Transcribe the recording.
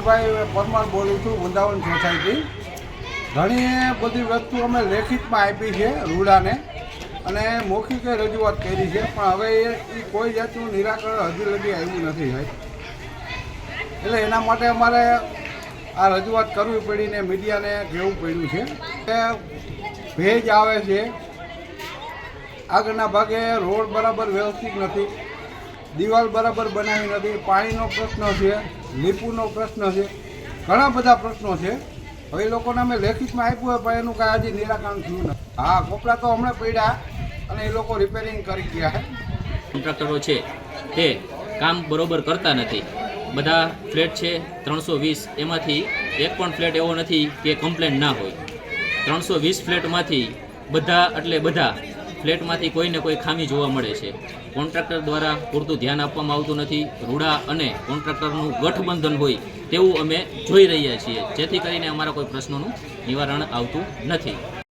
અનિલભાઈ પરમાર બોલું છું, વૃંદાવન સોસાયટી. ઘણી બધી વસ્તુ અમે લેખિતમાં આપી છે રૂડાને અને મૌખિકે રજૂઆત કરી છે, પણ હવે એ કોઈ જાતનું નિરાકરણ હજી લગી આવ્યું નથી ભાઈ. એટલે એના માટે અમારે આ રજૂઆત કરવી પડીને મીડિયાને કહેવું પડ્યું છે કે ભેજ આવે છે. આગળના ભાગે રોડ બરાબર વ્યવસ્થિત નથી. દિવાલ બરાબર બનાવી નથી પાણીનો પ્રશ્ન છે લીપુનો પ્રશ્ન છે, ઘણા બધા પ્રશ્નો છે. હવે લોકોને અમે લેખિતમાં આપ્યું હોય, પણ એનું કાંઈ હજી નિરાકરણ થયું નથી. હા કોપડા તો હમણાં પડ્યા અને એ લોકો રિપેરિંગ કરી ગયા છે. કોન્ટ્રાક્ટરો છે તે કામ બરોબર કરતા નથી. બધા ફ્લેટ છે ત્રણસો વીસ, એમાંથી એક પણ ફ્લેટ એવો નથી કે કમ્પ્લેન ના હોય. ત્રણસો વીસ ફ્લેટમાંથી બધા એટલે બધા ફ્લેટમાંથી કોઈને કોઈ ખામી જોવા મળે છે. કોન્ટ્રાક્ટર દ્વારા પૂરતું ધ્યાન આપવામાં આવતું નથી. રૂડા અને કોન્ટ્રાક્ટરનું ગઠબંધન હોય તેવું અમે જોઈ રહ્યા છીએ. જેથી કરીને અમારા કોઈ પ્રશ્નોનું નિવારણ આવતું નથી.